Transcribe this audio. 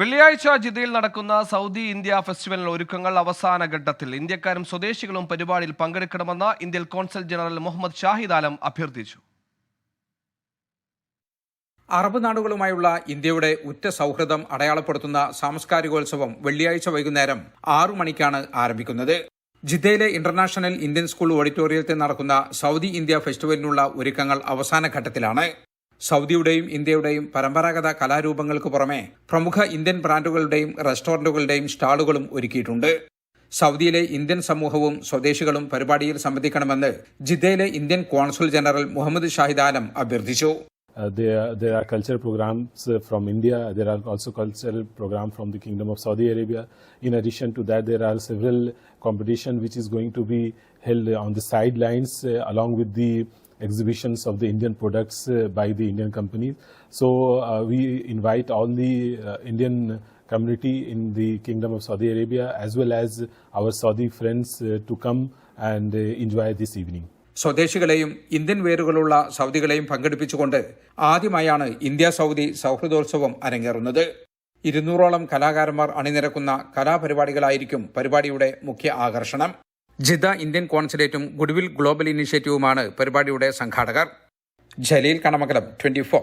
വെള്ളിയാഴ്ച ജിദ്ദയിൽ നടക്കുന്ന സൗദി ഇന്ത്യ ഫെസ്റ്റിവലിന് ഒരുക്കങ്ങൾ അവസാന ഘട്ടത്തിൽ. ഇന്ത്യക്കാരും സ്വദേശികളും പരിപാടിയിൽ പങ്കെടുക്കണമെന്ന് Indian consul general Muhammad Shahid Alam അഭ്യർത്ഥിച്ചു. അറബ് നാടുകളുമായുള്ള ഇന്ത്യയുടെ ഉറ്റ സൗഹൃദം അടയാളപ്പെടുത്തുന്ന സാംസ്കാരികോത്സവം വെള്ളിയാഴ്ച വൈകുന്നേരം ആറു മണിക്കാണ് ആരംഭിക്കുന്നത്. ജിദ്ദയിലെ ഇന്റർനാഷണൽ ഇന്ത്യൻ സ്കൂൾ ഓഡിറ്റോറിയത്തിൽ നടക്കുന്ന സൗദി ഇന്ത്യ ഫെസ്റ്റിവലിനുള്ള ഒരുക്കങ്ങൾ അവസാന ഘട്ടത്തിലാണ്. സൗദിയുടെയും ഇന്ത്യയുടെയും പരമ്പരാഗത കലാരൂപങ്ങൾക്ക് പുറമെ പ്രമുഖ ഇന്ത്യൻ ബ്രാൻഡുകളുടെയും റെസ്റ്റോറന്റുകളുടെയും സ്റ്റാളുകളും ഒരുക്കിയിട്ടുണ്ട് സൗദിയിലെ ഇന്ത്യൻ സമൂഹവും സ്വദേശികളും പരിപാടിയിൽ സംബന്ധിക്കണമെന്ന് ജിദ്ദയിലെ Indian consul general Muhammad Shahid Alam അഭ്യർത്ഥിച്ചു Uh, there, there are cultural programs uh, from India. There are also cultural programs from the Kingdom of Saudi Arabia. In addition to that, there are several competition which is going to be held on the sidelines uh, along with the exhibitions of the Indian products uh, by the Indian companies. So uh, we invite all the uh, Indian community in the Kingdom of Saudi Arabia as well as our Saudi friends uh, to come and uh, enjoy this evening. സ്വദേശികളെയും Indian വേരുകളുള്ള സൗദികളെയും പങ്കെടുപ്പിച്ചുകൊണ്ട് ആദ്യമായാണ് India Saudi സൗഹൃദോത്സവം അരങ്ങേറുന്നത് ഇരുന്നൂറോളം കലാകാരന്മാർ അണിനിരക്കുന്ന കലാപരിപാടികളായിരിക്കും പരിപാടിയുടെ മുഖ്യ ആകർഷണം ജിദ്ദ ഇന്ത്യൻ കോൺസുലേറ്റും ഗുഡ്വിൽ ഗ്ലോബൽ ഇനിഷ്യേറ്റീവുമാണ് പരിപാടിയുടെ സംഘാടകർ. Jaleel Kanamakalam twenty four